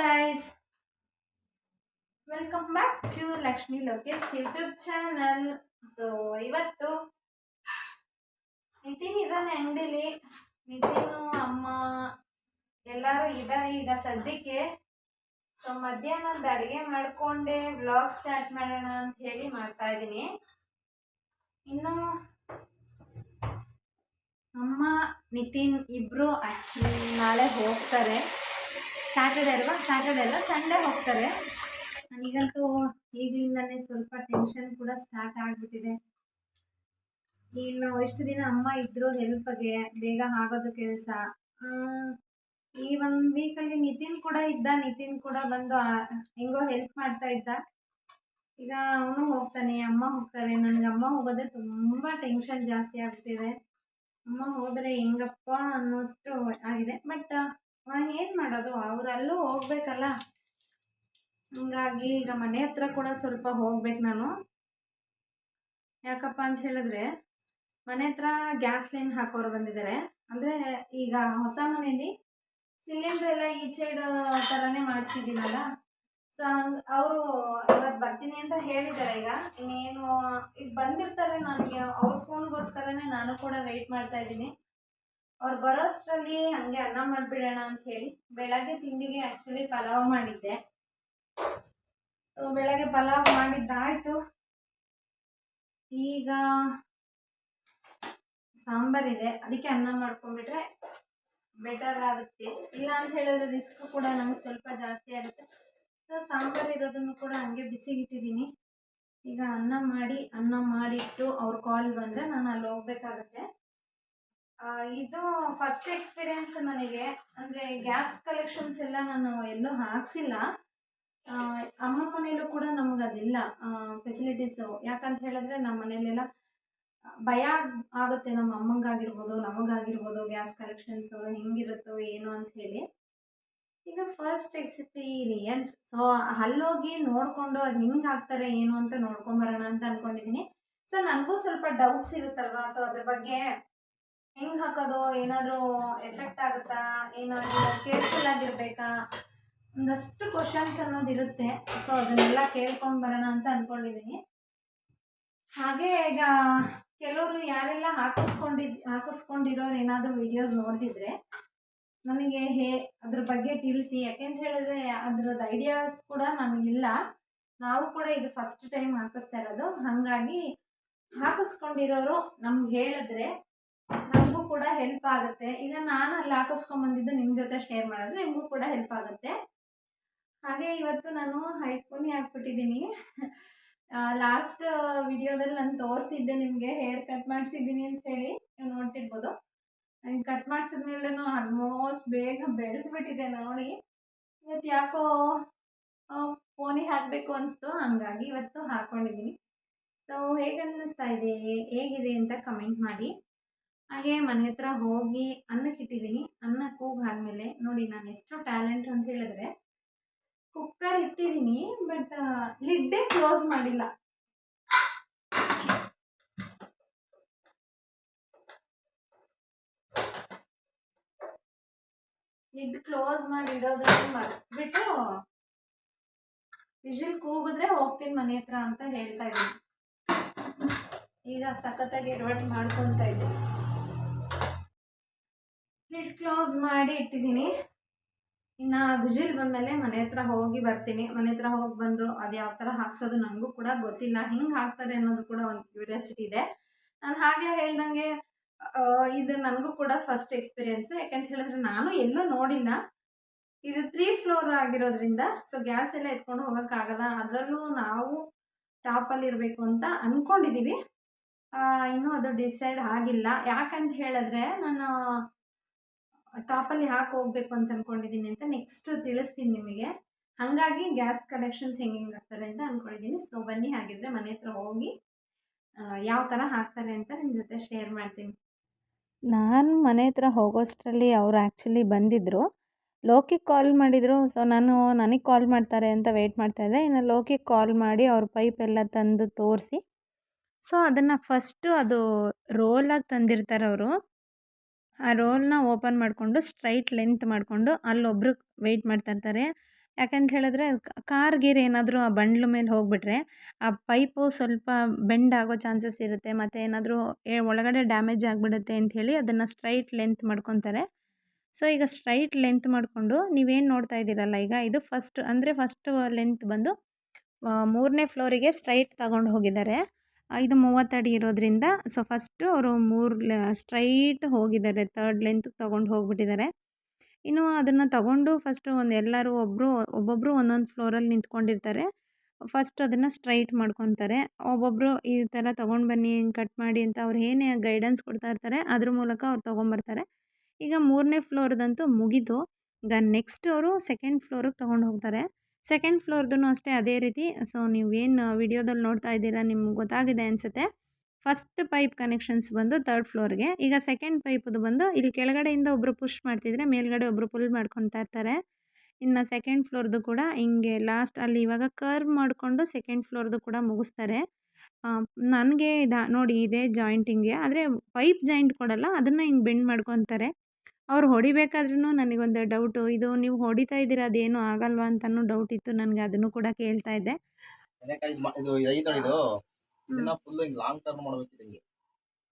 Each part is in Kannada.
Guys welcome back to Lakshmi Lokesh YouTube channel so ಇವತ್ತು ನಿತಿನ್ ಇದ್ದಾನೆ ಅಂಗಡಿಲಿ. ನಿತಿನು, ಅಮ್ಮ ಎಲ್ಲರೂ ಇದ್ದಾರೆ ಈಗ ಸದ್ಯಕ್ಕೆ. ಸೊ ಮಧ್ಯಾಹ್ನದ ಅಡುಗೆ ಮಾಡಿಕೊಂಡೆ. ವ್ಲಾಗ್ ಸ್ಟಾರ್ಟ್ ಮಾಡೋಣ ಅಂತ ಹೇಳಿ ಮಾಡ್ತಾ ಇದ್ದೀನಿ. ಇನ್ನು ಅಮ್ಮ, ನಿತಿನ್ ಇಬ್ಬರು ಆ್ಯಕ್ಚುಲಿ ನಾಳೆ ಹೋಗ್ತಾರೆ. ಸ್ಯಾಟರ್ಡೆ ಅಲ್ವಾ? ಸ್ಯಾಟರ್ಡೆ ಅಲ್ಲ ಸಂಡೇ ಹೋಗ್ತಾರೆ. ನನಗಂತೂ ಈಗಲಿಂದನೇ ಸ್ವಲ್ಪ ಟೆನ್ಷನ್ ಕೂಡ ಸ್ಟಾರ್ಟ್ ಆಗಿಬಿಟ್ಟಿದೆ. ಇನ್ನು ಎಷ್ಟು ದಿನ ಅಮ್ಮ ಇದ್ದರು ಹೆಲ್ಪ್ಗೆ ಬೇಗ ಆಗೋದು ಕೆಲಸ. ಈ ಒಂದು ವೀಕಲ್ಲಿ ನಿತಿನ್ ಕೂಡ ಇದ್ದ. ನಿತಿನ್ ಕೂಡ ಬಂದು ಹೆಂಗೋ ಹೆಲ್ಪ್ ಮಾಡ್ತಾ ಇದ್ದ. ಈಗ ಅವನು ಹೋಗ್ತಾನೆ, ಅಮ್ಮ ಹೋಗ್ತಾರೆ. ನನಗೆ ಅಮ್ಮ ಹೋಗೋದೇ ತುಂಬ ಟೆನ್ಷನ್ ಜಾಸ್ತಿ ಆಗ್ಬಿಟ್ಟಿದೆ. ಅಮ್ಮ ಹೋದರೆ ಹೆಂಗಪ್ಪ ಅನ್ನೋಷ್ಟು ಆಗಿದೆ. ಬಟ್ ಏನು ಮಾಡೋದು? ಅವರಲ್ಲೂ ಹೋಗ್ಬೇಕಲ್ಲ? ಹಂಗಾಗಿ ಈಗ ಮನೆ ಹತ್ರ ಕೂಡ ಸ್ವಲ್ಪ ಹೋಗ್ಬೇಕು ನಾನು. ಯಾಕಪ್ಪ ಅಂತ ಹೇಳಿದ್ರೆ, ಮನೆ ಹತ್ರ ಗ್ಯಾಸ್ ಲೈನ್ ಹಾಕೋರು ಬಂದಿದ್ದಾರೆ ಅಂದರೆ ಈಗ ಹೊಸ ಮನೆಯಲ್ಲಿ ಸಿಲಿಂಡ್ರ್ ಎಲ್ಲ ಈ ಸೈಡ್ ಥರನೇ ಮಾಡಿಸಿದ್ದೀನಲ್ಲ? ಸೊ ಅವರು ಇವತ್ತು ಬರ್ತೀನಿ ಅಂತ ಹೇಳಿದ್ದಾರೆ ಈಗ. ಇನ್ನೇನು, ಈಗ ಬಂದಿರ್ತಾರೆ ನನಗೆ. ಅವ್ರ ಫೋನ್ಗೋಸ್ಕರನೇ ನಾನು ಕೂಡ ವೆಯ್ಟ್ ಮಾಡ್ತಾ ಇದ್ದೀನಿ. ಅವ್ರು ಬರೋಷ್ಟರಲ್ಲಿ ಹಂಗೆ ಅನ್ನ ಮಾಡಿಬಿಡೋಣ ಅಂತ ಹೇಳಿ ಬೆಳಗ್ಗೆ ತಿಂಡಿಗೆ ಆ್ಯಕ್ಚುಲಿ ಪಲಾವ್ ಮಾಡಿದ್ದೆ. ಸೊ ಬೆಳಗ್ಗೆ ಪಲಾವ್ ಮಾಡಿದ್ದಾಯಿತು. ಈಗ ಸಾಂಬಾರಿದೆ ಅದಕ್ಕೆ ಅನ್ನ ಮಾಡ್ಕೊಂಡ್ಬಿಟ್ರೆ ಬೆಟರ್ ಆಗುತ್ತೆ. ಇಲ್ಲ ಅಂತ ಹೇಳಿದ್ರೆ ರಿಸ್ಕ್ ಕೂಡ ನಮ್ಗೆ ಸ್ವಲ್ಪ ಜಾಸ್ತಿ ಆಗುತ್ತೆ. ಸೊ ಸಾಂಬಾರು ಇರೋದನ್ನು ಕೂಡ ಹಂಗೆ ಬಿಸಿಗಿಟ್ಟಿದ್ದೀನಿ. ಈಗ ಅನ್ನ ಮಾಡಿ, ಅನ್ನ ಮಾಡಿಟ್ಟು ಅವ್ರ ಕಾಲ್ ಬಂದರೆ ನಾನು ಅಲ್ಲಿ ಹೋಗ್ಬೇಕಾಗತ್ತೆ ಇದು ಫಸ್ಟ್ ಎಕ್ಸ್ಪೀರಿಯನ್ಸ್ ನನಗೆ. ಅಂದರೆ ಗ್ಯಾಸ್ ಕಲೆಕ್ಷನ್ಸ್ ಎಲ್ಲ ನಾನು ಎಲ್ಲೂ ಹಾಕ್ಸಿಲ್ಲ. ಅಮ್ಮ ಮನೆಯಲ್ಲೂ ಕೂಡ ನಮ್ಗೆ ಅದಿಲ್ಲ. ಫೆಸಿಲಿಟೀಸು ಯಾಕಂತ ಹೇಳಿದ್ರೆ ನಮ್ಮ ಮನೆಯಲ್ಲೆಲ್ಲ ಭಯ ಆಗುತ್ತೆ. ನಮ್ಮ ಅಮ್ಮಂಗಾಗಿರ್ಬೋದು, ನಮಗಾಗಿರ್ಬೋದು ಗ್ಯಾಸ್ ಕಲೆಕ್ಷನ್ಸು ಹೆಂಗಿರುತ್ತೋ ಏನು ಅಂತ ಹೇಳಿ. ಇದು ಫಸ್ಟ್ ಎಕ್ಸ್ಪೀರಿಯನ್ಸ್ ಸೊ ಅಲ್ಲೋಗಿ ನೋಡಿಕೊಂಡು ಅದು ಹೆಂಗೆ ಹಾಕ್ತಾರೆ, ಏನು ಅಂತ ನೋಡ್ಕೊಂಬರೋಣ ಅಂತ ಅಂದ್ಕೊಂಡಿದ್ದೀನಿ ಸೊ ನನಗೂ ಸ್ವಲ್ಪ ಡೌಟ್ಸ್ ಇರುತ್ತಲ್ವಾ? ಸೊ ಅದ್ರ ಬಗ್ಗೆ ಹೆಂಗೆ ಹಾಕೋದು? ಏನಾದರೂ ಎಫೆಕ್ಟ್ ಆಗುತ್ತಾ? ಏನಾದರೂ ಕೇರ್ಫುಲ್ ಆಗಿರಬೇಕಾ? ಒಂದಷ್ಟು ಕ್ವಶನ್ಸ್ ಅನ್ನೋದು ಇರುತ್ತೆ. ಸೊ ಅದನ್ನೆಲ್ಲ ಕೇಳ್ಕೊಂಡು ಬರೋಣ ಅಂತ ಅಂದ್ಕೊಂಡಿದ್ದೀನಿ ಹಾಗೆ ಈಗ ಕೆಲವರು ಯಾರೆಲ್ಲ ಹಾಕಿಸ್ಕೊಂಡಿದ್, ಹಾಕಿಸ್ಕೊಂಡಿರೋರು ಏನಾದರೂ ವಿಡಿಯೋಸ್ ನೋಡ್ತಿದ್ರೆ ನನಗೆ ಹೇ, ಅದ್ರ ಬಗ್ಗೆ ತಿಳಿಸಿ. ಯಾಕೆಂತ ಹೇಳಿದ್ರೆ ಅದ್ರದ್ದು ಐಡಿಯಾಸ್ ಕೂಡ ನನಗಿಲ್ಲ ನಾವು ಕೂಡ ಇದು ಫಸ್ಟ್ ಟೈಮ್ ಹಾಕಿಸ್ತಾ ಇರೋದು. ಹಾಗಾಗಿ ಹಾಕಿಸ್ಕೊಂಡಿರೋರು ನಮ್ಗೆ ಹೇಳಿದ್ರೆ ನಮಗೂ ಕೂಡ ಹೆಲ್ಪ್ ಆಗುತ್ತೆ. ಈಗ ನಾನು ಅಲ್ಲಿ ಹಾಕಿಸ್ಕೊಂಬಂದಿದ್ದು ನಿಮ್ಮ ಜೊತೆ ಶೇರ್ ಮಾಡಿದ್ರೆ ನಿಮಗೂ ಕೂಡ ಹೆಲ್ಪ್ ಆಗುತ್ತೆ. ಹಾಗೆ ಇವತ್ತು ನಾನು ಹೈಟ್ ಫೋನಿ ಹಾಕ್ಬಿಟ್ಟಿದ್ದೀನಿ. ಲಾಸ್ಟ್ ವಿಡಿಯೋದಲ್ಲಿ ನಾನು ತೋರಿಸಿದ್ದೆ ನಿಮಗೆ ಹೇರ್ ಕಟ್ ಮಾಡಿಸಿದ್ದೀನಿ ಅಂತ ಹೇಳಿ. ನೀವು ನೋಡ್ತಿರ್ಬೋದು. ಕಟ್ ಮಾಡಿಸಿದ್ಮೇಲೆನೂ ಆಲ್ಮೋಸ್ಟ್ ಬೇಗ ಬೆಳೆದ್ಬಿಟ್ಟಿದೆ ನೋಡಿ. ಇವತ್ತು ಯಾಕೋ ಫೋನಿಗೆ ಹಾಕಬೇಕು ಅನಿಸ್ತು. ಹಂಗಾಗಿ ಇವತ್ತು ಹಾಕ್ಕೊಂಡಿದ್ದೀನಿ ಸೊ ಹೇಗೆ ಅನ್ನಿಸ್ತಾ ಇದೆ? ಹೇಗಿದೆ ಅಂತ ಕಮೆಂಟ್ ಮಾಡಿ. ಹಾಗೆ ಮನೆ ಹತ್ರ ಹೋಗಿ ಅನ್ನಕ್ಕೆ ಇಟ್ಟಿದ್ದೀನಿ. ಅನ್ನ ಕೂಗಾದ್ಮೇಲೆ ನೋಡಿ ನಾನು ಎಷ್ಟು ಟ್ಯಾಲೆಂಟ್ ಅಂತ ಹೇಳಿದ್ರೆ ಕುಕ್ಕರ್ ಇಟ್ಟಿದ್ದೀನಿ ಬಟ್ ಲಿಡ್ಡೇ ಕ್ಲೋಸ್ ಮಾಡಿಲ್ಲ. ಲಿಡ್ ಕ್ಲೋಸ್ ಮಾಡಿ ಇಡೋದಕ್ಕೆ ಮರ್ತ್ಬಿಟ್ಟು ವಿಷಲ್ ಕೂಗಿದ್ರೆ ಹೋಗ್ತೀನಿ ಮನೆ ಹತ್ರ ಅಂತ ಹೇಳ್ತಾ ಇದ್ದೀನಿ. ಈಗ ಸಖತ್ತಾಗಿ ಎಡವಟ್ಟು ಮಾಡ್ಕೊತಾ ಇದ್ದೀನಿ. ಕ್ಲೋಸ್ ಮಾಡಿ ಇಟ್ಟಿದ್ದೀನಿ. ಇನ್ನು ವಿಜಿಲ್ ಬಂದಮೇಲೆ ಮನೆ ಹತ್ರ ಹೋಗಿ ಬರ್ತೀನಿ. ಮನೆ ಹತ್ರ ಹೋಗಿ ಬಂದು ಅದು ಯಾವ ಥರ ಹಾಕ್ಸೋದು ನನಗೂ ಕೂಡ ಗೊತ್ತಿಲ್ಲ. ಹಿಂಗೆ ಹಾಕ್ತಾರೆ ಅನ್ನೋದು ಕೂಡ ಒಂದು ಕ್ಯೂರಿಯಾಸಿಟಿ ಇದೆ. ನಾನು ಹಾಗೆ ಹೇಳ್ದಂಗೆ ಇದು ನನಗೂ ಕೂಡ ಫಸ್ಟ್ ಎಕ್ಸ್ಪೀರಿಯೆನ್ಸು ಯಾಕೆಂತ ಹೇಳಿದ್ರೆ ನಾನು ಎಲ್ಲೂ ನೋಡಿಲ್ಲ. ಇದು ತ್ರೀ ಫ್ಲೋರ್ ಆಗಿರೋದ್ರಿಂದ ಸೊ ಗ್ಯಾಸ್ ಎಲ್ಲ ಎತ್ಕೊಂಡು ಹೋಗೋಕ್ಕಾಗಲ್ಲ ಅದರಲ್ಲೂ ನಾವು ಟಾಪಲ್ಲಿ ಇರಬೇಕು ಅಂತ ಅಂದ್ಕೊಂಡಿದ್ದೀವಿ ಇನ್ನೂ ಅದು ಡಿಸೈಡ್ ಆಗಿಲ್ಲ. ಯಾಕಂತ ಹೇಳಿದ್ರೆ, ನಾನು ಟಾಪಲ್ಲಿ ಹಾಕಿ ಹೋಗ್ಬೇಕು ಅಂತ ಅಂದ್ಕೊಂಡಿದ್ದೀನಿ ಅಂತ ನೆಕ್ಸ್ಟ್ ತಿಳಿಸ್ತೀನಿ ನಿಮಗೆ. ಹಾಗಾಗಿ ಗ್ಯಾಸ್ ಕನೆಕ್ಷನ್ಸ್ ಹೆಂಗೆ ಹೆಂಗೆ ಆಗ್ತಾರೆ ಅಂತ ಅಂದ್ಕೊಂಡಿದ್ದೀನಿ ಸೊ ಬನ್ನಿ ಹಾಗಿದ್ರೆ ಮನೆ ಹತ್ರ ಹೋಗಿ ಯಾವ ಥರ ಹಾಕ್ತಾರೆ ಅಂತ ನಿಮ್ಮ ಜೊತೆ ಶೇರ್ ಮಾಡ್ತೀನಿ. ನಾನು ಮನೆ ಹತ್ರ ಹೋಗೋಷ್ಟರಲ್ಲಿ ಅವರು ಆ್ಯಕ್ಚುಲಿ ಬಂದಿದ್ದರು ಲೋಕಿಗೆ ಕಾಲ್ ಮಾಡಿದರು. ಸೊ ನಾನು, ನನಗೆ ಕಾಲ್ ಮಾಡ್ತಾರೆ ಅಂತ ವೆಯ್ಟ್ ಮಾಡ್ತಾಯಿದ್ದೆ ಇನ್ನು ಲೋಕಿಗೆ ಕಾಲ್ ಮಾಡಿ ಅವ್ರ ಪೈಪ್ ಎಲ್ಲ ತಂದು ತೋರಿಸಿ. ಸೊ ಅದನ್ನು ಫಸ್ಟು ಅದು ರೋಲಾಗಿ ತಂದಿರ್ತಾರೆ ಅವರು ಆ ರೋಲ್ನ ಓಪನ್ ಮಾಡಿಕೊಂಡು, ಸ್ಟ್ರೈಟ್ ಲೆಂತ್ ಮಾಡಿಕೊಂಡು ಅಲ್ಲೊಬ್ರು ವೆಯ್ಟ್ ಮಾಡ್ತಾ ಇರ್ತಾರೆ. ಯಾಕಂತ ಹೇಳಿದ್ರೆ ಕಾರ್ ಗೀರ್ ಏನಾದರೂ ಆ ಬಂಡ್ಲು ಮೇಲೆ ಹೋಗಿಬಿಟ್ರೆ, ಆ ಪೈಪು ಸ್ವಲ್ಪ ಬೆಂಡ್ ಆಗೋ ಚಾನ್ಸಸ್ ಇರುತ್ತೆ, ಮತ್ತು ಏನಾದರೂ ಒಳಗಡೆ ಡ್ಯಾಮೇಜ್ ಆಗಿಬಿಡುತ್ತೆ ಅಂಥೇಳಿ ಅದನ್ನು ಸ್ಟ್ರೈಟ್ ಲೆಂತ್ ಮಾಡ್ಕೊತಾರೆ. ಸೊ, ಈಗ ಸ್ಟ್ರೈಟ್ ಲೆಂತ್ ಮಾಡಿಕೊಂಡು ನೀವೇನು ನೋಡ್ತಾ ಇದ್ದೀರಲ್ಲ, ಈಗ ಇದು ಫಸ್ಟ್, ಅಂದರೆ ಫಸ್ಟ್ ಲೆಂತ್ ಬಂದು ಮೂರನೇ ಫ್ಲೋರಿಗೆ ಸ್ಟ್ರೈಟ್ ತಗೊಂಡು ಹೋಗಿದ್ದಾರೆ. ಇದು ಮೂವತ್ತಡಿ ಇರೋದ್ರಿಂದ ಸೊ ಫಸ್ಟು ಅವರು ಮೂರು ಸ್ಟ್ರೈಟ್ ಹೋಗಿದ್ದಾರೆ. ತರ್ಡ್ ಲೆಂತ್ ತೊಗೊಂಡು ಹೋಗಿಬಿಟ್ಟಿದ್ದಾರೆ. ಇನ್ನು ಅದನ್ನು ತಗೊಂಡು ಫಸ್ಟು ಒಂದು ಎಲ್ಲರೂ ಒಬ್ಬರು ಒಬ್ಬೊಬ್ಬರು ಒಂದೊಂದು ಫ್ಲೋರಲ್ಲಿ ನಿಂತ್ಕೊಂಡಿರ್ತಾರೆ. ಫಸ್ಟ್ ಅದನ್ನು ಸ್ಟ್ರೈಟ್ ಮಾಡ್ಕೊತಾರೆ. ಒಬ್ಬೊಬ್ಬರು ಈ ಥರ ತೊಗೊಂಡು ಬನ್ನಿ ಕಟ್ ಮಾಡಿ ಅಂತ ಅವ್ರು ಏನೇ ಗೈಡೆನ್ಸ್ ಕೊಡ್ತಾ ಇರ್ತಾರೆ, ಅದ್ರ ಮೂಲಕ ಅವ್ರು ತೊಗೊಂಬರ್ತಾರೆ ಈಗ ಮೂರನೇ ಫ್ಲೋರ್ದಂತೂ ಮುಗೀತು ಈಗ ನೆಕ್ಸ್ಟ್ ಅವರು ಸೆಕೆಂಡ್ ಫ್ಲೋರಿಗೆ ತೊಗೊಂಡು ಹೋಗ್ತಾರೆ. ಸೆಕೆಂಡ್ ಫ್ಲೋರ್ದು ಅಷ್ಟೇ ಅದೇ ರೀತಿ. ಸೊ ನೀವೇನು ವಿಡಿಯೋದಲ್ಲಿ ನೋಡ್ತಾ ಇದ್ದೀರಾ ನಿಮ್ಗೆ ಗೊತ್ತಾಗಿದೆ ಅನಿಸುತ್ತೆ. ಫಸ್ಟ್ ಪೈಪ್ ಕನೆಕ್ಷನ್ಸ್ ಬಂದು ತರ್ಡ್ ಫ್ಲೋರ್ಗೆ ಈಗ ಸೆಕೆಂಡ್ ಪೈಪದು ಬಂದು ಇಲ್ಲಿ ಕೆಳಗಡೆಯಿಂದ ಒಬ್ಬರು ಪುಷ್ ಮಾಡ್ತಿದ್ರೆ ಮೇಲ್ಗಡೆ ಒಬ್ಬರು ಪುಲ್ ಮಾಡ್ಕೊತಾ ಇರ್ತಾರೆ. ಇನ್ನು ಸೆಕೆಂಡ್ ಫ್ಲೋರ್ದು ಕೂಡ ಹಿಂಗೆ ಲಾಸ್ಟ್ ಅಲ್ಲಿ ಇವಾಗ ಕರ್ವ್ ಮಾಡಿಕೊಂಡು ಸೆಕೆಂಡ್ ಫ್ಲೋರ್ದು ಕೂಡ ಮುಗಿಸ್ತಾರೆ. ನನಗೆ ಇದು, ನೋಡಿ ಇದೇ ಜಾಯಿಂಟಿಂಗೆ ಆದರೆ ಪೈಪ್ ಜಾಯಿಂಟ್ ಕೊಡಲ್ಲ, ಅದನ್ನು ಹಿಂಗೆ ಬೆಂಡ್ ಮಾಡ್ಕೊತಾರೆ. ಅವ್ರು ಹೊಡಿಬೇಕಾದ್ರೂ ನನಗೊಂದು ಡೌಟು ಇದು ನೀವು ಹೊಡಿತಾ ಇದ್ದೀರಾ ಅದೇನು ಆಗಲ್ವಾ ಅಂತಲೂ ಡೌಟ್ ಇತ್ತು ನನಗೆ ಅದನ್ನು ಕೂಡ ಕೇಳ್ತಾ ಇದ್ದೆ. ಇದು ಐತಳ ಇದು ಇದನ್ನ ಫುಲ್ ಹಿಂಗ್ ಲಾಂಗ್ ಟರ್ನ್ ಮಾಡ್ಬೇಕು ಹಿಂಗೆ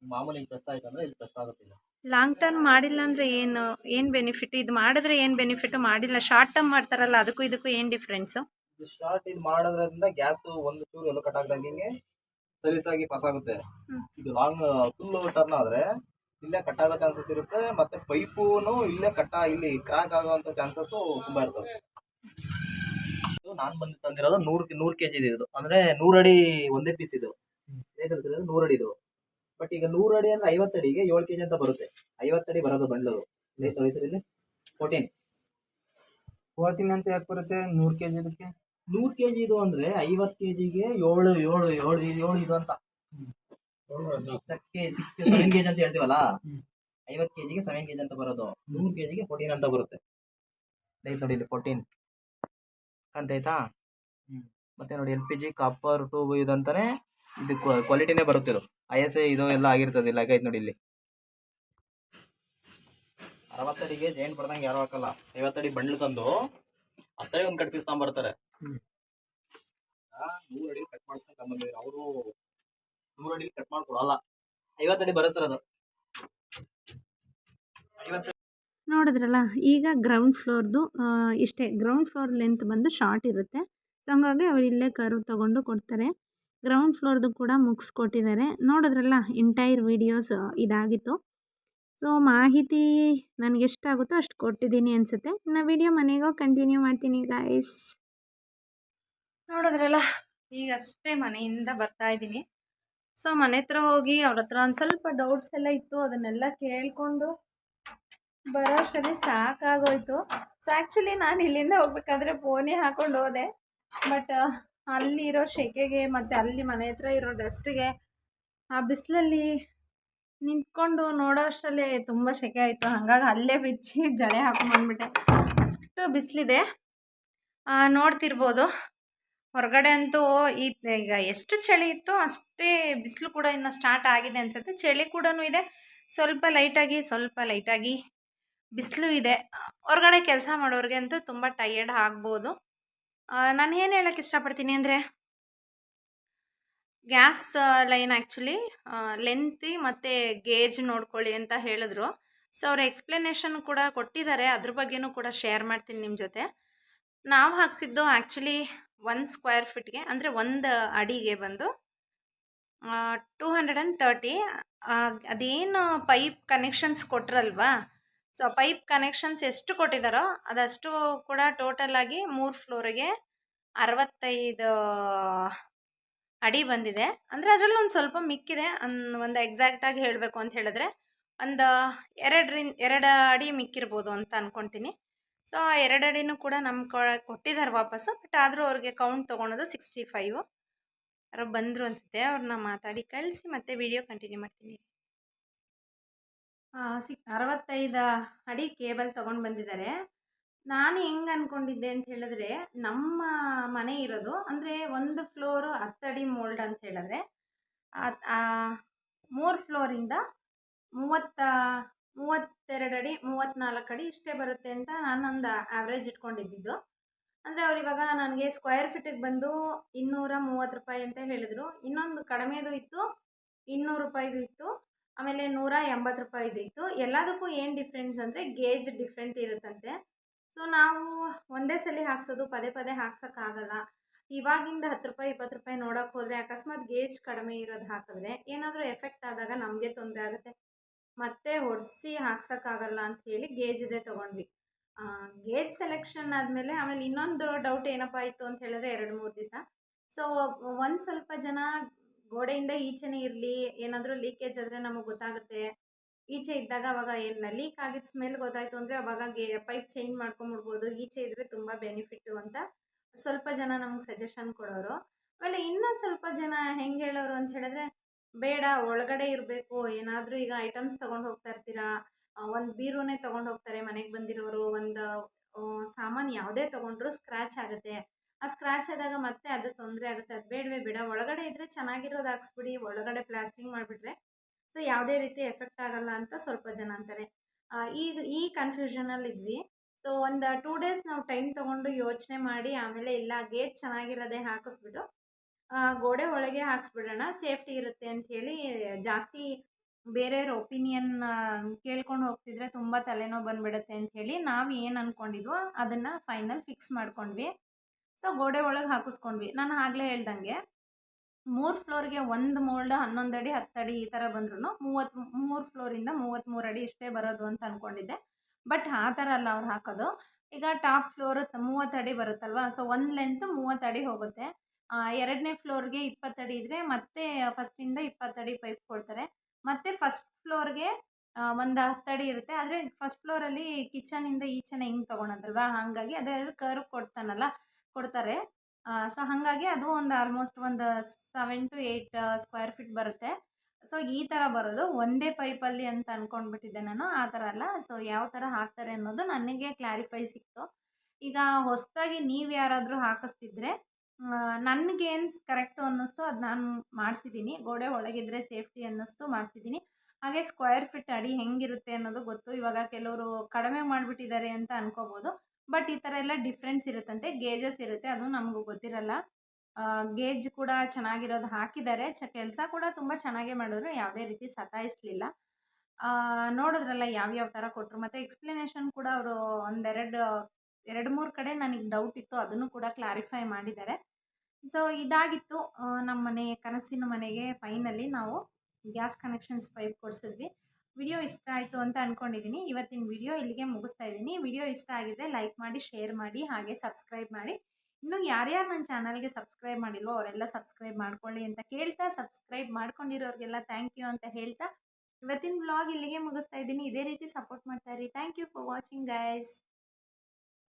ಮಾಮೂಲಿ ಹಿಂಗ್ ಪ್ರೆಸ್ ಆಯ್ತು ಅಂದ್ರೆ ಆಗುತ್ತಿಲ್ಲ. ಲಾಂಗ್ ಟರ್ಮ್ ಮಾಡಿಲ್ಲ ಅಂದರೆ ಏನು ಏನು ಬೆನಿಫಿಟ್ ಇದು ಮಾಡಿದ್ರೆ ಏನು ಬೆನಿಫಿಟ್ ಮಾಡಿಲ್ಲ ಶಾರ್ಟ್ ಟರ್ಮ್ ಮಾಡ್ತಾರಲ್ಲ ಅದಕ್ಕೂ ಇದಕ್ಕೂ ಏನು ಡಿಫ್ರೆನ್ಸು ಇದು ಶಾರ್ಟ್ ಇದು ಮಾಡೋದ್ರಿಂದ ಗ್ಯಾಸ್ ಒಂದು ಚೂರು ಎಲ್ಲ ಕಟ್ ಆಗ್ದಂಗೆ ಹಿಂಗೆ ಸಲೀಸಾಗಿ ಪಾಸ್ ಆಗುತ್ತೆ. ಇದು ಲಾಂಗ್ ಫುಲ್ ಟರ್ನ್ ಆದ್ರೆ ಇಲ್ಲೇ ಕಟ್ ಆಗೋ ಚಾನ್ಸಸ್ ಇರುತ್ತೆ ಮತ್ತೆ ಪೈಪುನು ಇಲ್ಲೇ ಕಟ್ಟ ಇಲ್ಲಿ ಕ್ರಾಕ್ ಆಗುವಂತ ಚಾನ್ಸಸ್ ತುಂಬ ಇರ್ತವೆ. ನಾನು ಬಂದು ತಂದಿರೋದು ನೂರ್ ನೂರ್ ಕೆಜಿ ಇದೆ ಇದು ಅಂದ್ರೆ ನೂರ್ ಅಡಿ ಒಂದೇ ಪೀಸ್ ಇದು ಏನಿರ್ತದೆ ನೂರ್ ಅಡಿ ಇದು ಬಟ್ ಈಗ ನೂರ್ ಅಡಿ ಅಂದ್ರೆ ಐವತ್ತು ಅಡಿಗೆ ಏಳು ಕೆಜಿ ಅಂತ ಬರುತ್ತೆ. ಐವತ್ತು ಅಡಿ ಬರೋದು ಬಂಡಲು ಇಲ್ಲಿ ಫೋರ್ಟೀನ್ ಫೋರ್ಟೀನ್ ಅಂತ ಯಾಕೆ ಬರುತ್ತೆ? ನೂರು ಕೆ ಜಿ ಇದಕ್ಕೆ? ನೂರ್ ಕೆಜಿ ಇದು ಅಂದ್ರೆ ಐವತ್ ಕೆಜಿಗೆ ಏಳು ಏಳು ಏಳು ಏಳು ಇದು ಅಂತ. ಸಿಕ್ಸ್ ಸೆವೆನ್ ಕೆಜಿ ಅಂತ ಹೇಳ್ತೀವಲ್ಲ? ಐವತ್ ಕೆಜಿಗೆ ಸೆವೆನ್ ಕೆಜಿ ಅಂತ ಬರೋದು. ನೂರು ಕೆಜಿಗೆ ಫೋರ್ಟೀನ್ ಅಂತ ಬರುತ್ತೆ. ಐತ್ ನೋಡಿ ಇಲ್ಲಿ ಫೋರ್ಟೀನ್ ಕಾಣ್ತೈತಾ ಮತ್ತೆ ನೋಡಿ L P G copper tube ಇದಂತಾನೆ ಇದು ಕ್ವಾಲಿಟಿನೇ ಬರುತ್ತೆ ಇದು. ಐ ಎಸ್ ಐ ಇದು ಎಲ್ಲ ಆಗಿರ್ತದೆ ಇಲ್ಲ ಐತ್ ನೋಡಿ ಇಲ್ಲಿ. ಅರವತ್ತಡಿಗೆ ಜೈಂಟ್ ಬರ್ದಂಗೆ ಯಾರು ಹಾಕಲ್ಲ. ಐವತ್ತಡಿ ಬಂಡ್ಲು ತಂದು ಹತ್ತಡಿ ಒಂದು ಕಟ್ ಪೀಸ್ ತಗೊಂಬರ್ತಾರೆ ನೂರು ಅಡಿ ಕಟ್ ತಗೊಂಬಂದಿದ್ರು ಅವರು ನೂರು ಅಡಿ ಕಟ್ ಮಾಡ್ಕೊಡಲ್ಲ ಐವತ್ತಡಿ ಬರುತ್ತೆ ಅದು. ಐವತ್ತು ನೋಡಿದ್ರಲ್ಲ ಈಗ ಗ್ರೌಂಡ್ ಫ್ಲೋರ್ದು ಇಷ್ಟೇ ಗ್ರೌಂಡ್ ಫ್ಲೋರ್ ಲೆಂತ್ ಬಂದು ಶಾರ್ಟ್ ಇರುತ್ತೆ. ಸೊ ಹಂಗಾಗಿ ಅವ್ರು ಇಲ್ಲೇ ಕರ್ವ್ ತೊಗೊಂಡು ಕೊಡ್ತಾರೆ. ಗ್ರೌಂಡ್ ಫ್ಲೋರ್ದು ಕೂಡ ಮುಗಿಸ್ಕೊಟ್ಟಿದ್ದಾರೆ. ನೋಡಿದ್ರಲ್ಲ ಎಂಟೈರ್ ವೀಡಿಯೋಸ್ ಇದಾಗಿತ್ತು. ಸೊ ಮಾಹಿತಿ ನನಗೆ ಎಷ್ಟಾಗುತ್ತೋ ಅಷ್ಟು ಕೊಟ್ಟಿದ್ದೀನಿ ಅನಿಸುತ್ತೆ. ಇನ್ನು ವಿಡಿಯೋ ಮನೆಗೋ ಕಂಟಿನ್ಯೂ ಮಾಡ್ತೀನಿ ಗಾಯ್ಸ್ ನೋಡಿದ್ರಲ್ಲ ಈಗಷ್ಟೇ ಮನೆಯಿಂದ ಬರ್ತಾ ಇದ್ದೀನಿ. ಸೊ ಮನೆ ಹತ್ರ ಹೋಗಿ ಅವ್ರ ಹತ್ರ ಒಂದು ಸ್ವಲ್ಪ ಡೌಟ್ಸ್ ಎಲ್ಲ ಇತ್ತು, ಅದನ್ನೆಲ್ಲ ಕೇಳಿಕೊಂಡು ಬರೋ ಅಷ್ಟರಲ್ಲಿ ಸಾಕಾಗೋಯ್ತು. ಸೊ ಆ್ಯಕ್ಚುಲಿ ನಾನು ಇಲ್ಲಿಂದ ಹೋಗ್ಬೇಕಾದ್ರೆ ಫೋನೇ ಹಾಕೊಂಡು ಹೋದೆ. ಬಟ್ ಅಲ್ಲಿರೋ ಸೆಕೆಗೆ ಮತ್ತು ಅಲ್ಲಿ ಮನೆ ಹತ್ರ ಇರೋ ಡಸ್ಟ್ಗೆ ಆ ಬಿಸಿಲಲ್ಲಿ ನಿಂತ್ಕೊಂಡು ನೋಡೋ ಅಷ್ಟರಲ್ಲೇ ತುಂಬ ಸೆಕೆ ಆಯಿತು. ಹಾಗಾಗಿ ಅಲ್ಲೇ ಬಿಚ್ಚಿ ಜಳೆ ಹಾಕೊಂಡ್ಬಂದ್ಬಿಟ್ಟೆ ಅಷ್ಟು ಬಿಸಿಲಿದೆ. ನೋಡ್ತಿರ್ಬೋದು. ಹೊರಗಡೆ ಅಂತೂ ಈಗ ಎಷ್ಟು ಚಳಿ ಇತ್ತು ಅಷ್ಟೇ ಬಿಸಿಲು ಕೂಡ ಇನ್ನು ಸ್ಟಾರ್ಟ್ ಆಗಿದೆ ಅನಿಸುತ್ತೆ. ಚಳಿ ಕೂಡ ಇದೆ. ಸ್ವಲ್ಪ ಲೈಟಾಗಿ ಸ್ವಲ್ಪ ಲೈಟಾಗಿ ಬಿಸಿಲು ಇದೆ. ಹೊರಗಡೆ ಕೆಲಸ ಮಾಡೋರಿಗೆ ಅಂತೂ ತುಂಬ ಟಯರ್ಡ್ ಆಗ್ಬೋದು. ನಾನು ಏನು ಹೇಳೋಕ್ಕೆ ಇಷ್ಟಪಡ್ತೀನಿ ಅಂದರೆ ಗ್ಯಾಸ್ ಲೈನ್ ಆ್ಯಕ್ಚುಲಿ ಲೆಂತಿ ಮತ್ತು ಗೇಜ್ ನೋಡ್ಕೊಳ್ಳಿ ಅಂತ ಹೇಳಿದ್ರು. ಸೊ ಅವ್ರ ಎಕ್ಸ್ಪ್ಲನೇಷನ್ ಕೂಡ ಕೊಟ್ಟಿದ್ದಾರೆ. ಅದ್ರ ಬಗ್ಗೆನೂ ಕೂಡ ಶೇರ್ ಮಾಡ್ತೀನಿ ನಿಮ್ಮ ಜೊತೆ. ನಾವು ಹಾಕ್ಸಿದ್ದು ಆ್ಯಕ್ಚುಲಿ ಒನ್ ಸ್ಕ್ವೇರ್ ಫೀಟ್ಗೆ ಅಂದರೆ ಒಂದು ಅಡಿಗೆ ಬಂದು ಟೂ ಹಂಡ್ರೆಡ್ ಆ್ಯಂಡ್ ತರ್ಟಿ ಅದೇನು ಪೈಪ್ ಕನೆಕ್ಷನ್ಸ್ ಕೊಟ್ರಲ್ವಾ? ಸೊ ಪೈಪ್ ಕನೆಕ್ಷನ್ಸ್ ಎಷ್ಟು ಕೊಟ್ಟಿದ್ದಾರೋ ಅದಷ್ಟು ಕೂಡ ಟೋಟಲಾಗಿ ಮೂರು ಫ್ಲೋರಿಗೆ ಅರವತ್ತೈದು ಅಡಿ ಬಂದಿದೆ. ಅಂದರೆ ಅದರಲ್ಲಿ ಒಂದು ಸ್ವಲ್ಪ ಮಿಕ್ಕಿದೆ. ಒಂದು ಎಕ್ಸಾಕ್ಟಾಗಿ ಹೇಳಬೇಕು ಅಂತ ಹೇಳಿದ್ರೆ, ಒಂದು ಎರಡರಿಂದ ಎರಡು ಅಡಿ ಮಿಕ್ಕಿರ್ಬೋದು ಅಂತ ಅಂದ್ಕೊಳ್ತೀನಿ ಸೊ, ಆ ಎರಡಡಿನೂ ಕೂಡ ನಮ್ಮ ಕೊಟ್ಟಿದ್ದಾರೆ ವಾಪಸ್ಸು. ಬಟ್ ಆದರೂ ಅವ್ರಿಗೆ ಕೌಂಟ್ ತೊಗೊಳೋದು ಸಿಕ್ಸ್ಟಿ ಫೈವು ಯಾರೋ ಬಂದರು ಅನಿಸುತ್ತೆ. ಅವ್ರನ್ನ ಮಾತಾಡಿ ಕಳಿಸಿ ಮತ್ತೆ ವಿಡಿಯೋ ಕಂಟಿನ್ಯೂ ಮಾಡ್ತೀನಿ. ಸಿಕ್, ಅರವತ್ತೈದು ಅಡಿ ಕೇಬಲ್ ತೊಗೊಂಡು ಬಂದಿದ್ದಾರೆ. ನಾನು ಹೆಂಗೆ ಅಂದ್ಕೊಂಡಿದ್ದೆ ಅಂತ ಹೇಳಿದ್ರೆ, ನಮ್ಮ ಮನೆ ಇರೋದು ಅಂದರೆ ಒಂದು ಫ್ಲೋರು ಅಡಿ ಮೋಲ್ಡ್ ಅಂತ ಹೇಳಿದ್ರೆ ಮೂರು ಫ್ಲೋರಿಂದ ಮೂವತ್ತ ಮೂವತ್ತೆರಡು ಅಡಿ ಮೂವತ್ತ್ನಾಲ್ಕು ಅಡಿ ಇಷ್ಟೇ ಬರುತ್ತೆ ಅಂತ ನಾನೊಂದು ಆ್ಯಾವ್ರೇಜ್ ಇಟ್ಕೊಂಡಿದ್ದಿದ್ದು. ಅಂದರೆ ಅವ್ರು ಇವಾಗ ನನಗೆ ಸ್ಕ್ವೇರ್ ಫೀಟಿಗೆ ಬಂದು ಇನ್ನೂರ ಮೂವತ್ತು ರೂಪಾಯಿ ಅಂತ ಹೇಳಿದರು. ಇನ್ನೊಂದು ಕಡಿಮೆದು ಇತ್ತು, ಇನ್ನೂರು ರೂಪಾಯಿದು ಇತ್ತು, ಆಮೇಲೆ ನೂರ ಎಂಬತ್ತು ರೂಪಾಯಿದು ಇತ್ತು. ಎಲ್ಲದಕ್ಕೂ ಏನು ಡಿಫ್ರೆನ್ಸ್ ಅಂದರೆ ಗೇಜ್ ಡಿಫ್ರೆಂಟ್ ಇರುತ್ತಂತೆ. ಸೊ ನಾವು ಒಂದೇ ಸಲ ಹಾಕ್ಸೋದು, ಪದೇ ಪದೇ ಹಾಕ್ಸೋಕ್ಕಾಗಲ್ಲ ಇವಾಗಿಂದ ಹತ್ತು ರೂಪಾಯಿ, ಇಪ್ಪತ್ತು ರೂಪಾಯಿ ನೋಡೋಕೆ ಹೋದರೆ ಅಕಸ್ಮಾತ್ ಗೇಜ್ ಕಡಿಮೆ ಇರೋದು ಹಾಕಿದ್ರೆ ಏನಾದರೂ ಎಫೆಕ್ಟ್ ಆದಾಗ ನಮಗೆ ತೊಂದರೆ ಆಗುತ್ತೆ. ಮತ್ತೆ ಹೊಡಿಸಿ ಹಾಕ್ಸೋಕ್ಕಾಗಲ್ಲ ಅಂತ ಹೇಳಿ ಗೇಜದೇ ತೊಗೊಂಡ್ವಿ. ಗೇಜ್ ಸೆಲೆಕ್ಷನ್ ಆದಮೇಲೆ ಆಮೇಲೆ ಇನ್ನೊಂದು ಡೌಟ್ ಏನಪ್ಪ ಇತ್ತು ಅಂತ ಹೇಳಿದ್ರೆ ಎರಡು ಮೂರು ದಿವಸ. ಸೊ ಒಂದು ಸ್ವಲ್ಪ ಜನ ಗೋಡೆಯಿಂದ ಈಚೆನೇ ಇರಲಿ, ಏನಾದರೂ ಲೀಕೇಜ್ ಆದರೆ ನಮಗೆ ಗೊತ್ತಾಗುತ್ತೆ. ಈಚೆ ಇದ್ದಾಗ ಅವಾಗ ಏನು ಲೀಕ್ ಆಗಿದ್ದ ಸ್ಮೆಲ್ ಗೊತ್ತಾಯಿತು ಅಂದರೆ ಅವಾಗ ಗೇ ಪೈಪ್ ಚೇಂಜ್ ಮಾಡ್ಕೊಂಬಿಡ್ಬೋದು ಈಚೆ ಇದ್ದರೆ ತುಂಬ ಬೆನಿಫಿಟ್ಟು ಅಂತ ಸ್ವಲ್ಪ ಜನ ನಮ್ಗೆ ಸಜೆಷನ್ ಕೊಡೋರು. ಆಮೇಲೆ ಇನ್ನೂ ಸ್ವಲ್ಪ ಜನ ಹೆಂಗೆ ಹೇಳೋರು ಅಂತ ಹೇಳಿದ್ರೆ ಬೇಡ, ಒಳಗಡೆ ಇರಬೇಕು, ಏನಾದರೂ ಈಗ ಐಟಮ್ಸ್ ತೊಗೊಂಡು ಹೋಗ್ತಾ ಇರ್ತೀರಾ? ಒಂದು ಬೀರುನೇ ತೊಗೊಂಡು ಹೋಗ್ತಾರೆ ಮನೆಗೆ ಬಂದಿರೋರು, ಒಂದು ಸಾಮಾನು ಯಾವುದೇ ತೊಗೊಂಡ್ರು ಸ್ಕ್ರ್ಯಾಚ್ ಆಗುತ್ತೆ. ಆ ಸ್ಕ್ರ್ಯಾಚ್ ಆದಾಗ ಮತ್ತೆ ಅದು ತೊಂದರೆ ಆಗುತ್ತೆ. ಅದು ಬೇಡವೇ ಬೇಡ, ಒಳಗಡೆ ಇದ್ದರೆ ಚೆನ್ನಾಗಿರೋದು ಹಾಕ್ಸ್ಬಿಡಿ, ಒಳಗಡೆ ಪ್ಲಾಸ್ಟಿಂಗ್ ಮಾಡಿಬಿಟ್ರೆ. ಸೊ, ಯಾವುದೇ ರೀತಿ ಎಫೆಕ್ಟ್ ಆಗಲ್ಲ ಅಂತ ಸ್ವಲ್ಪ ಜನ ಅಂತಾರೆ. ಈಗ ಈ ಕನ್ಫ್ಯೂಷನಲ್ಲಿ ಇದ್ವಿ. ಸೊ ಒಂದು ಟೂ ಡೇಸ್ ನಾವು ಟೈಮ್ ತೊಗೊಂಡು ಯೋಚನೆ ಮಾಡಿ, ಆಮೇಲೆ ಇಲ್ಲ ಗೇಟ್ ಚೆನ್ನಾಗಿರೋದೇ ಹಾಕಿಸ್ಬಿಟ್ಟು ಗೋಡೆ ಒಳಗೆ ಹಾಕ್ಸ್ಬಿಡೋಣ. ಸೇಫ್ಟಿ ಇರುತ್ತೆ ಅಂತ ಹೇಳಿ ಜಾಸ್ತಿ ಬೇರೆಯವ್ರ ಒಪಿನಿಯನ್ ಕೇಳ್ಕೊಂಡು ಹೋಗ್ತಿದ್ರೆ ತುಂಬ ತಲೆನೋವು ಅಂತ ಹೇಳಿ ನಾವು ಏನು ಅಂದ್ಕೊಂಡಿದ್ವೋ ಅದನ್ನು ಫೈನಲ್ ಫಿಕ್ಸ್ ಮಾಡ್ಕೊಂಡ್ವಿ. ಸೊ, ಗೋಡೆ ಒಳಗೆ ಹಾಕಿಸ್ಕೊಂಡ್ವಿ. ನಾನು ಆಗಲೇ ಹೇಳ್ದಂಗೆ ಮೂರು ಫ್ಲೋರ್ಗೆ ಒಂದು ಮೋಲ್ಡ್ ಹನ್ನೊಂದು ಅಡಿ, ಹತ್ತು ಅಡಿ ಈ ಥರ ಬಂದ್ರೂ ಮೂವತ್ತು ಮೂರು ಫ್ಲೋರಿಂದ ಮೂವತ್ತ್ಮೂರು ಅಡಿ ಇಷ್ಟೇ ಬರೋದು ಅಂತ ಅಂದ್ಕೊಂಡಿದ್ದೆ ಬಟ್ ಆ ಥರ ಅಲ್ಲ ಅವ್ರು ಹಾಕೋದು. ಈಗ ಟಾಪ್ ಫ್ಲೋರ್ ಮೂವತ್ತು ಅಡಿ ಬರುತ್ತಲ್ವ? ಸೊ, ಒಂದು ಲೆಂತ್ ಮೂವತ್ತು ಅಡಿ ಹೋಗುತ್ತೆ. ಎರಡನೇ ಫ್ಲೋರ್ಗೆ ಇಪ್ಪತ್ತಡಿ ಇದ್ದರೆ ಮತ್ತೆ ಫಸ್ಟಿಂದ ಇಪ್ಪತ್ತು ಅಡಿ ಪೈಪ್ ಕೊಡ್ತಾರೆ. ಮತ್ತೆ ಫಸ್ಟ್ ಫ್ಲೋರ್ಗೆ ಒಂದು ಹತ್ತು ಅಡಿ ಇರುತ್ತೆ. ಆದರೆ ಫಸ್ಟ್ ಫ್ಲೋರಲ್ಲಿ ಕಿಚನಿಂದ ಈಚೆನೇ ಹಿಂಗೆ ತೊಗೊಳೋದಲ್ವಾ ಹಾಗಾಗಿ ಅದರಲ್ಲಿ ಕರ್ವ್ ಕೊಡ್ತಾನಲ್ಲ, ಕೊಡ್ತಾರೆ. ಸೊ ಹಾಗಾಗಿ ಅದು ಒಂದು ಆಲ್ಮೋಸ್ಟ್ ಒಂದು seven to eight square feet ಬರುತ್ತೆ. ಸೊ ಈ ಥರ ಬರೋದು. ಒಂದೇ ಪೈಪಲ್ಲಿ ಅಂತ ಅಂದ್ಕೊಂಡ್ಬಿಟ್ಟಿದ್ದೆ ನಾನು, ಆ ಥರ ಅಲ್ಲ. ಸೊ ಯಾವ ಥರ ಹಾಕ್ತಾರೆ ಅನ್ನೋದು ನನಗೆ ಕ್ಲಾರಿಫೈ ಸಿಕ್ತು. ಈಗ ಹೊಸದಾಗಿ ನೀವು ಯಾರಾದರೂ ಹಾಕಿಸ್ತಿದ್ರೆ ನನಗೇನು ಕರೆಕ್ಟು ಅನ್ನಿಸ್ತು ಅದು ನಾನು ಮಾಡಿಸಿದ್ದೀನಿ ಗೋಡೆ ಒಳಗಿದ್ರೆ ಸೇಫ್ಟಿ ಅನ್ನಿಸ್ತು ಮಾಡಿಸಿದ್ದೀನಿ ಹಾಗೆ ಸ್ಕ್ವೇರ್ ಫಿಟ್ ಅಡಿ ಹೆಂಗಿರುತ್ತೆ ಅನ್ನೋದು ಗೊತ್ತು. ಇವಾಗ ಕೆಲವರು ಕಡಿಮೆ ಮಾಡಿಬಿಟ್ಟಿದ್ದಾರೆ ಅಂತ ಅನ್ಕೋಬೋದು. ಬಟ್ ಈ ಥರ ಎಲ್ಲ ಡಿಫ್ರೆನ್ಸ್ ಇರುತ್ತಂತೆ. ಗೇಜಸ್ ಇರುತ್ತೆ, ಅದು ನಮಗೂ ಗೊತ್ತಿರಲ್ಲ. ಗೇಜ್ ಕೂಡ ಚೆನ್ನಾಗಿರೋದು ಹಾಕಿದ್ದಾರೆ ಚ, ಕೆಲಸ ಕೂಡ ತುಂಬ ಚೆನ್ನಾಗೇ ಮಾಡಿದ್ರು ಯಾವುದೇ ರೀತಿ ಸತಾಯಿಸಲಿಲ್ಲ. ನೋಡಿದ್ರಲ್ಲ ಯಾವ್ಯಾವ ಥರ ಕೊಟ್ಟರು ಮತ್ತು ಎಕ್ಸ್ಪ್ಲನೇಷನ್ ಕೂಡ ಅವರು ಒಂದೆರಡು, ಎರಡು ಮೂರು ಕಡೆ ನನಗೆ ಡೌಟ್ ಇತ್ತು. ಅದನ್ನು ಕೂಡ ಕ್ಲಾರಿಫೈ ಮಾಡಿದ್ದಾರೆ. ಸೊ ಇದಾಗಿತ್ತು. ನಮ್ಮ ಮನೆ, ಕನಸಿನ ಮನೆಗೆ ಫೈನಲಿ ನಾವು ಗ್ಯಾಸ್ ಕನೆಕ್ಷನ್ಸ್ ಪೈಪ್ ಕೊಡಿಸಿದ್ವಿ. ವಿಡಿಯೋ ಇಷ್ಟ ಆಯಿತು ಅಂತ ಅಂದ್ಕೊಂಡಿದ್ದೀನಿ ಇವತ್ತಿನ ವಿಡಿಯೋ ಇಲ್ಲಿಗೆ ಮುಗಿಸ್ತಾ ಇದ್ದೀನಿ ವಿಡಿಯೋ ಇಷ್ಟ ಆಗಿದ್ರೆ ಲೈಕ್ ಮಾಡಿ ಶೇರ್ ಮಾಡಿ, ಹಾಗೆ ಸಬ್ಸ್ಕ್ರೈಬ್ ಮಾಡಿ. ಇನ್ನು ಯಾರ್ಯಾರು ನನ್ನ ಚಾನಲ್ಗೆ ಸಬ್ಸ್ಕ್ರೈಬ್ ಮಾಡಿಲ್ವೋ ಅವರೆಲ್ಲ ಸಬ್ಸ್ಕ್ರೈಬ್ ಮಾಡ್ಕೊಳ್ಳಿ ಅಂತ ಕೇಳ್ತಾ ಸಬ್ಸ್ಕ್ರೈಬ್ ಮಾಡ್ಕೊಂಡಿರೋರಿಗೆಲ್ಲ ಥ್ಯಾಂಕ್ ಯು ಅಂತ ಹೇಳ್ತಾ, ಇವತ್ತಿನ ವ್ಲಾಗ್ ಇಲ್ಲಿಗೆ ಮುಗಿಸ್ತಾ ಇದ್ದೀನಿ ಇದೇ ರೀತಿ ಸಪೋರ್ಟ್ ಮಾಡ್ತಾ ಇರಿ. Thank you for watching guys